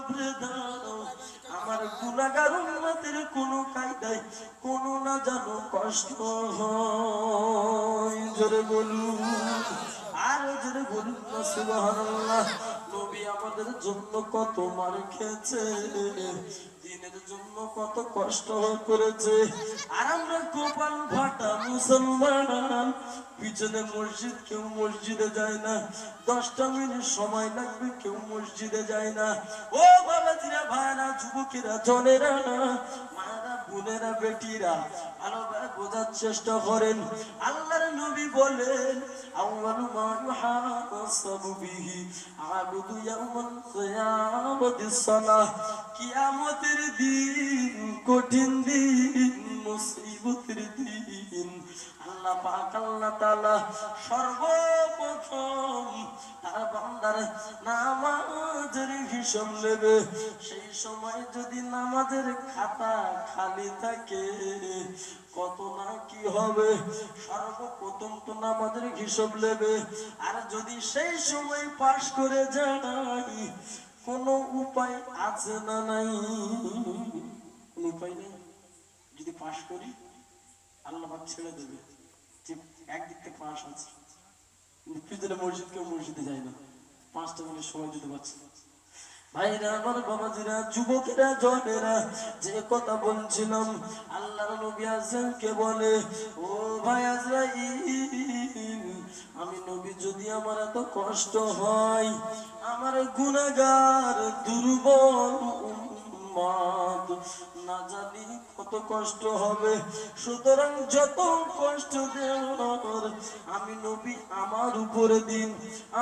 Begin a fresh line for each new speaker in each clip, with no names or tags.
উপরে দাও, আমার গুণাগার উন্নতির কোনো কায়দায় কোনো না জানো কষ্ট হয়। জোরে বলুন, আর জোরে বলুন না, সুবহানাল্লাহ। নবী আমাদের জন্য কত মার খেয়েছে, দিনের জন্য কত কষ্ট করেছে। আর আমরা গোপাল ভাটা মুসলমান, পিছনে মসজিদ, কেউ মসজিদে যায় না। দশটা মিনিট সময় লাগবে, কেউ মসজিদে যায় না। ও বাবাজিরা ভাইরা যুবকেরা, জনেরা মারা বোনেরা, বেটিরা, ভালোভাবে বোঝার চেষ্টা করেন। আল্লাহর নবী বলেন কিয়ামতের দিন, কঠিন দিন, মুসিবতের দিন। আল্লাহ পাক, আল্লাহ সর্বপ্রথম তার বান্দার নামাজের হিসাব নেবে। সেই সময় যদি নামাজের খাতা খালি থাকে কত না কি হবে? সর্বপ্রথম তো নেবে। আর যদি সেই সময় পাশ করে যায় কোনো উপায় আছে না নাই? উপায় নেই? যদি পাশ করি, আল্লাহ ছেড়ে দেবে। যে একদিক থেকে পাশ আছে পিছনে মসজিদ কেউ মসজিদে যায় না। পাঁচটা মিনিট সময় দিতে পারছে না। ভাইরা, আমার বাবাজিরা, যুবকেরা, জনেরা, যে কথা বলছিলাম, আল্লাহর নবী আজকে বলে? ও ভাই আজরাইল, আমি নবী যদি আমার এত কষ্ট হয়, আমার গুণাগার দুর্বল উম্মত না জানি কত কষ্ট হবে, সুতরাং যত কষ্ট দেওয়ার আমি নবী আমার উপরে দিন,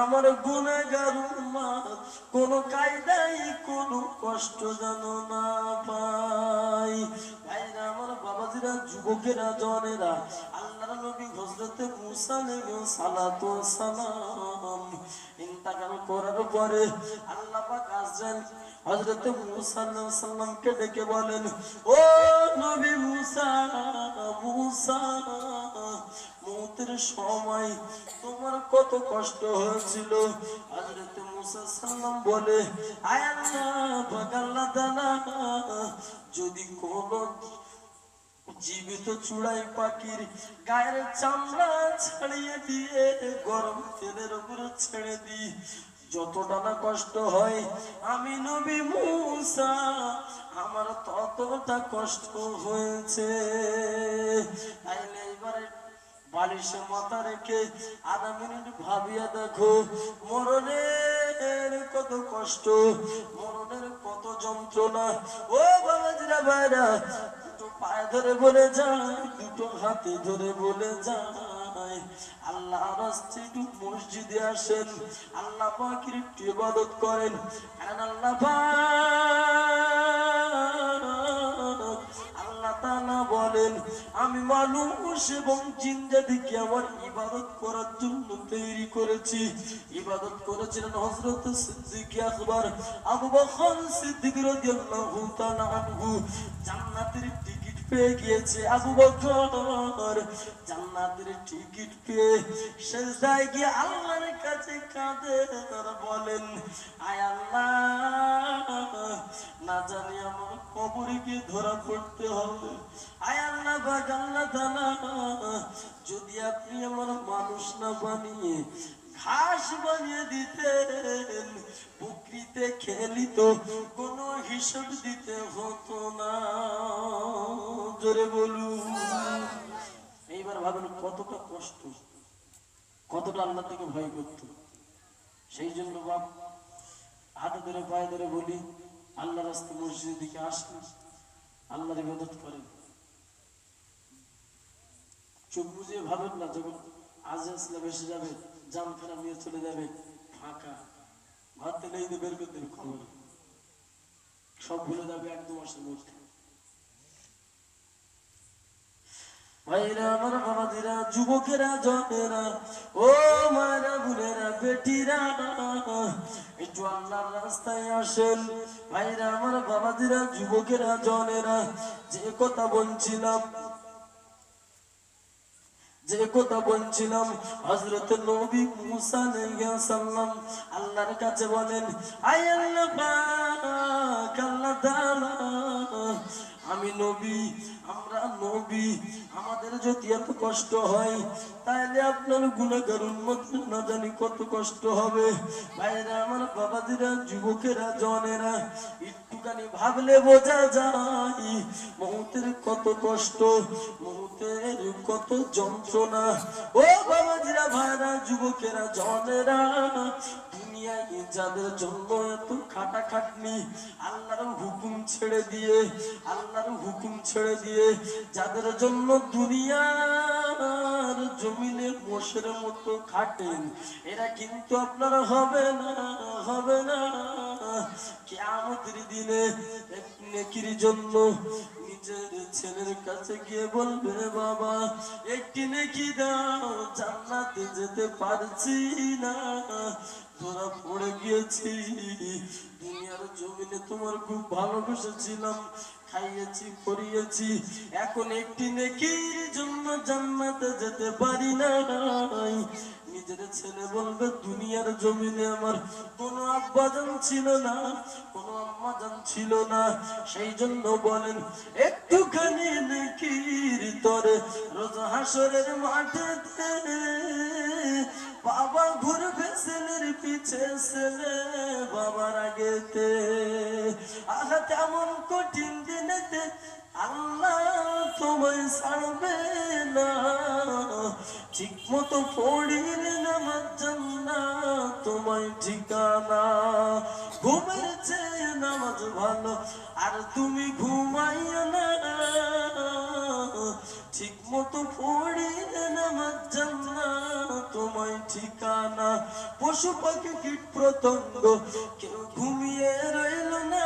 আমার গুনাহগার উম্মত কোন কায়দাই কোন কষ্ট যেন না পাই। ভাইরা, আমার বাবাজিরা, যুবকেরা, জনেরা ডেকে বলেন, ও নবী মুসা মুসা, মৌতের সময় তোমার কত কষ্ট হয়েছিল? হযরতে মুসা সাল্লাম বলে, আয় আল্লাহ পাক আল্লাহ তাআলা, যদি কোনো জীবিত চূড়াই পাখির গায়ের চামড়া ছাড়িয়ে দিয়ে গরম তেলের উপরে ছেড়ে দি যতটা না কষ্ট হয়, আমি নবী মুসা, আমার ততটা কষ্ট হয়েছে। বালিশে মাথা রেখে আধা মিনিট ভাবিয়া দেখো, মরণের কত কষ্ট, মরণের কত যন্ত্রণা। ও বাবাজিরা ভাইরা ধরে বলে যায়, দুটো হাতে ধরে বলে যায়। আল্লাহ রাস্তে একটু মসজিদে আসেন, আল্লাহ পাখির একটু ইবাদত করেন। আল্লাহ আল্লাহ তাআলা বলেন, আমি মানুষ এবং জিন জাতিকে আমার ইবাদত করার জন্য তৈরি করেছি। ইবাদত করেছিলেন হযরত সিদ্দিক আকবর। আবু বকর সিদ্দিক রাদিয়াল্লাহু তাআলা আনহু। জান্নাতের পেয়ে গিয়েছে আবু বকর। জান্নাতের টিকিট পেয়ে সেজদায় গিয়ে আল্লাহর কাছে কাঁদে। তারা বলেন, আয় আল্লাহ, না জানি আমার কবরে গিয়ে ধরা পড়তে হবে। আয় আল্লাহ বাগ আল্লাহ যদি আপনি আমার মানুষ না বানিয়ে ঘাস বানিয়ে দিতেন বকরিতে খেলি তো কোনো হিসাব দিতে হতো না। জোরে বলুন। এইবার ভাবেন কতটা কষ্ট, কতটা আল্লাহ থেকে ভয় করতো। সেই জন্য বাপ, হাতে ধরে, পায়ে ধরে বলি আল্লাহ রাস্তা মসজিদের দিকে আসেন, আল্লাহর ইবাদত করেন। চোখ বুঝিয়ে ভাবেন না, যখন আজ ইসলাম এসে যাবে জান ফেরা নিয়ে চলে যাবে ফাঁকা। ঘর থেকে এই বের করে দেবে খবর। সব ভুলে যাবে এক দু মাসের মধ্যে। ভাইরা, আমার যুবকেরা ও মায়েরা, বোনেরা, বেটিরা একটু আল্লাহর রাস্তায় আসেন। ভাইরা, আমার বাবাজিরা যুবকেরা, জনেরা, যে কথা বলছিলাম যে কথা বলছিলাম হজরত নবী মুসা সাল্লাম আল্লাহর কাছে বলেন আই আল্লাহ আমি নবী, আমরা নবী যদি এত কষ্ট হয়, তাহলে আপনার গুণাগার উন্মত না জানি কত কষ্ট হবে। ভাইরা আমার বাবাদিরা যুবকেরা, জনেরা, একটুখানি ভাবলে বোঝা যায় মৌতের কত কষ্ট মৌতের কত যন্ত্রণা। ও বাবাজিরা ভাইরা যুবকেরা, জনেরা যাদের জন্য এত খাটাখাটনি, আল্লাহর হুকুম ছেড়ে দিয়ে, আল্লাহর হুকুম ছেড়ে দিয়ে, যাদের জন্য দুনিয়ার জমিনে মোষের মতো খাটেন এরা কিন্তু আপনারা হবে না হবে না। কেমতের দিনে নেকির জন্য নিজের ছেলের কাছে গিয়ে বলবে, বাবা, একটি নেকি দাও, জান্নাতে যেতে পারছি না। তোরা পড়ে গিয়েছি। দুনিয়ার জমিনে তোমার খুব ভালোবেসেছিলাম। খাইয়েছি পরিয়েছি এখন একটি নেকির জন্য জান্নাতে যেতে পারি না নিজের ছেলে বলবে, দুনিয়ার জমিনে আমার কোনো আব্বাজান ছিল না, কোনো আম্মাজান ছিল না। সেই জন্য বলেন, একটুখানি নেকির তরে রোজ হাসরের মাঠে বাবা ঘুরবে ছেলের পিছে, ছেলে বাবার আগেতে আহা তেমন কঠিন আল্লাহ তোমায় ছাড়বে না। ঠিক মতো পড়িলে নামাজ জান্না তোমায় ঠিকানা। ঘুমের চেয়ে নামাজ ভালো। আর তুমি ঘুমাইও না। ঠিক মতো পড়িলে নামাজ জান্না তোমায় ঠিকানা। পশু পাখি কীট প্রতঙ্গ কেউ ঘুমিয়ে রইল না।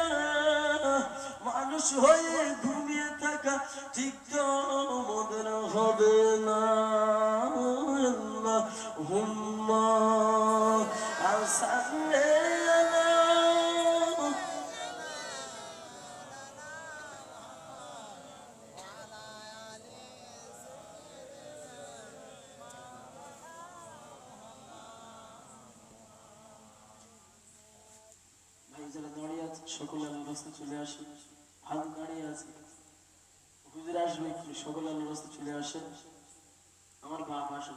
মানুষ হয়ে ঘুমিয়ে থাকা ঠিক তো মদের হবে না। হুম্মা। আর ভাই রাস্তা চলে আসে, ভালো দাঁড়িয়ে আছে। হুজুর আসবে সকলে আল্লাহর রাস্তা চলে আসে। আমার বাপ আসে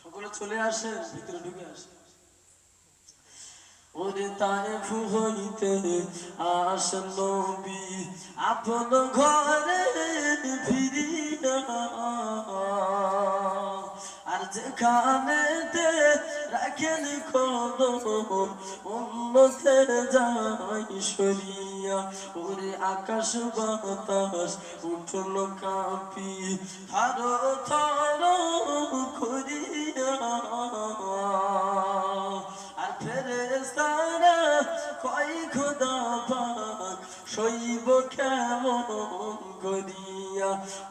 সকলে চলে আসে, ভিতরে ঢুকে আসে। ওরে নবী, আপন ঘরে ফিরিয়া আর যেখানে রাখেন কদম অন্যতে যাই সরিয়া। ওরে আকাশ বাতাস, উঠল কাঁপি থর থর করিয়া। আর ফেরেস্তারা কই খোদা পাক, শৈব কেমন করিয়া।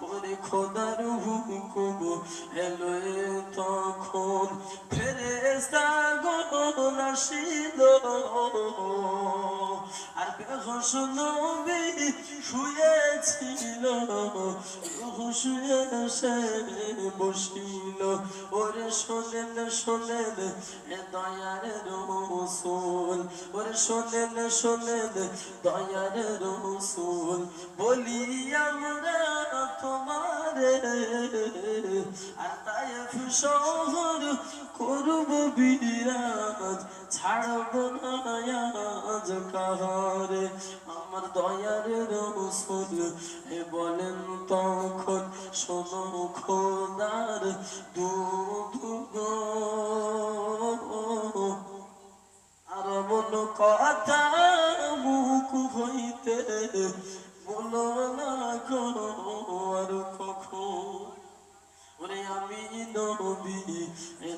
ওরে খোদার হুকুম এলো তখন। ফেরেস্তা আসিল আর শুয়েছিল শুয়ে সে বসিল। ওরে শোনেন শোনেন দয়ার রসুল। ওরে শোনেন শোনেন, দয়ার রসুল। বলি আমরা তোমারে, আর তাই শহর করব বিরাজ। ছাড়ব না আজ কাহারে। আমার দয়ার রসুল বলেন তখন শোনো খোদার আর মন কথা মুখ হইতে বলো না গো, আর কখন? ওরে আমি নবী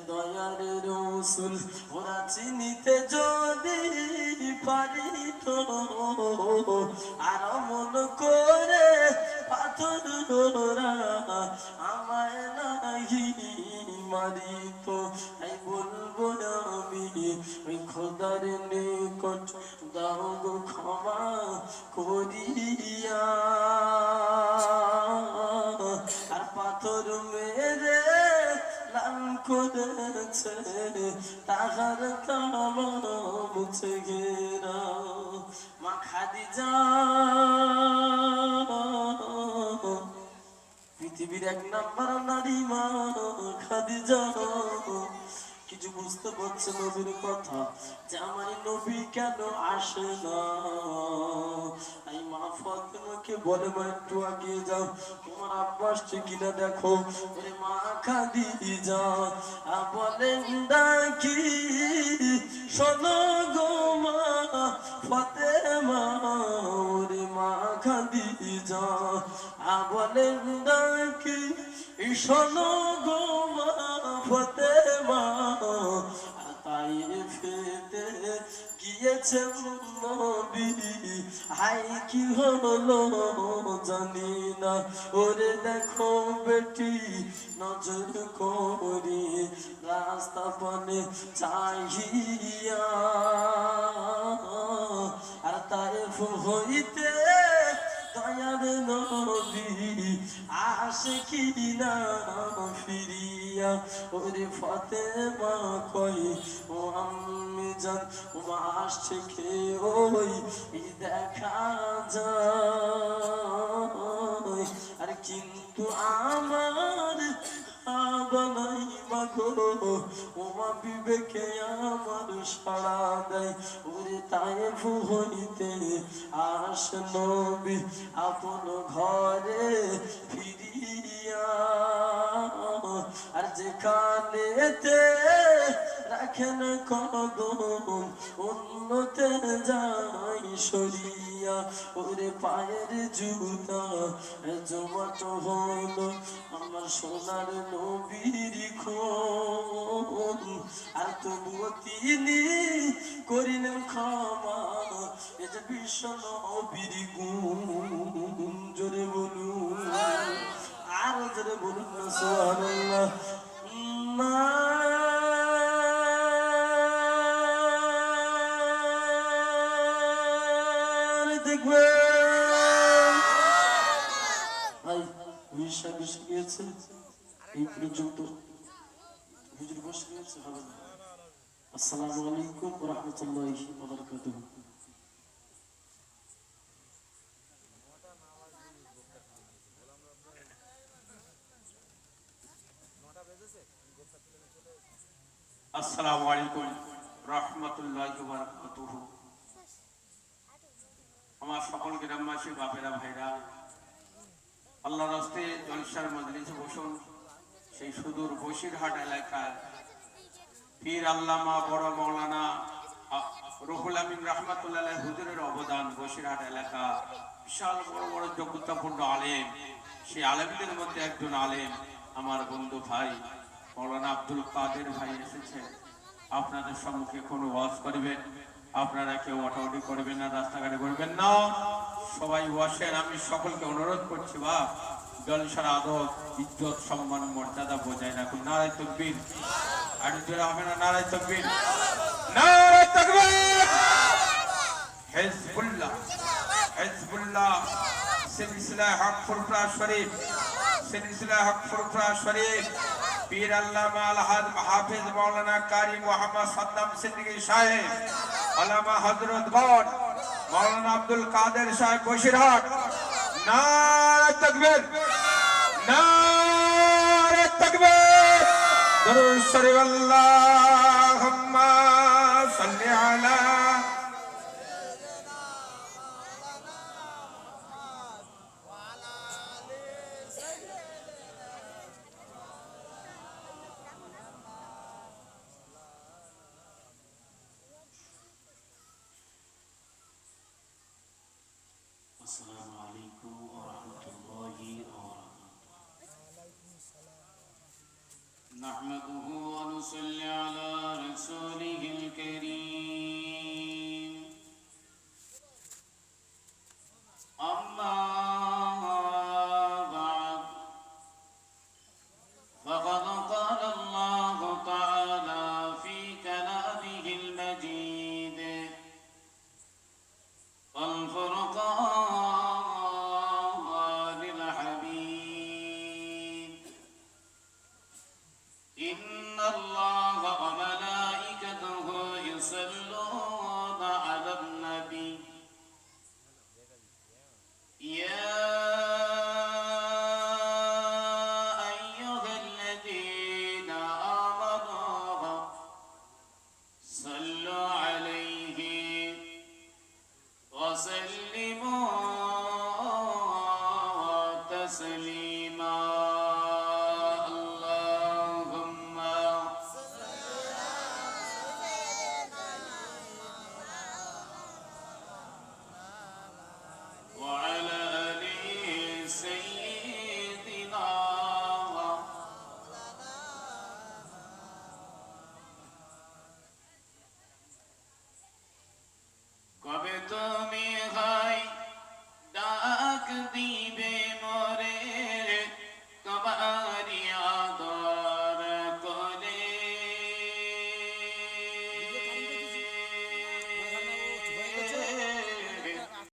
দয়ার রসুল, ওরা চিনিতে যদি পারি তো আর মন করে পাথর আমায় নাহি মারি তো তাই বলব আমি খোদার নিকট দাও ক্ষমা করিয়া। গেছে তাহার তলব মুছে গেল। মা খাদিজা। পৃথিবীর এক নাম্বার নারী মা খাদিজা। বুঝতে পারছে নবীর কথা? যে আমার নবী কেন আসে না? এই মা ফাতেমাকে বলে, মা, একটু আগে যাও। তোমার আব্বা আসছে কিনা দেখো। ওরে মা খাদিজা আ বলেন ডাকি, শোনো গো মা ফাতেমা। ওরে মা খাদিজা আ বলেন ডাকি, শোনো গো গিয়েছেন নবী, হাই কি হলো জানি না। ওরে দেখো বেটি, নজর চাহিয়া। আর তাই হইতে দয়ার নবী আসে কি না ফিরিয়া। ওরে ফাতেমা কই, ও আমি জান ও আসছে কে ওই? দেখা যায়। আর কিন্তু আমার বানাই বিবেকে আমার সাড়া দেয়। তাই হইতে আস নবী আপন ঘরে ফিরিয়া। আর যেখানেতে রাখেন কদম অন্যতে যাই সরিয়া। ওরে পায়ের জুতা জমাট হলো আমার সোনার নবীর খুন আর তবুও তিনি করিলেন ক্ষমা এ যে বিশ্ব নবীর গুণ। জোরে বলুন আর জোরে বলুন না আসসালামু আলাইকুম
আসসালামু আলাইকুম আমার সকল গ্রামবাসী, বাপেরা, ভাইরা আল্লাহ রাস্তে জলসার মজলিসে বসুন। সেই সুদূর বসিরহাট এলাকায় পীর আল্লামা বড় মৌলানা রুহুল আমিন রহমতুল্লাহ হুজুরের অবদান বসিরহাট এলাকা, বিশাল বড় বড় যোগ্যতাপূর্ণ আলেম। সেই আলেমদের মধ্যে একজন আলেম আমার বন্ধু ভাই, মৌলানা আব্দুল কাদের ভাই এসেছেন আপনাদের সম্মুখে কোনো ওয়াজ করবেন, আপনারা কেউ অটোটি করবেন না, রাস্তাঘাটে করবেন না। সবাই বসেন আমি সকলকে অনুরোধ করছি, বা জলসার আদব, ইজ্জত, সম্মান, মর্যাদা বজায় রাখুন। নারায় তকবীর। আর জোরে হবে না নারায় তকবীর নারায় তকবীর হিজবুল্লাহ হিজবুল্লাহ সিলসিলা হক ফুরফুরা শরীফ সিলসিলা হক ফুরফুরা শরীফ পীর আল্লামা আলহাদ হাফিজ মাওলানা কারি মোহাম্মদ সাদ্দাম সিদ্দিকী সাহেব আল্লামা হযরত গণ মাওলানা আব্দুল কাদের সাহেব বসিরহাট নারায় তাকবীর নারায় তাকবীর দরুদ শরীফ আল্লাহ। نحمده ونصلي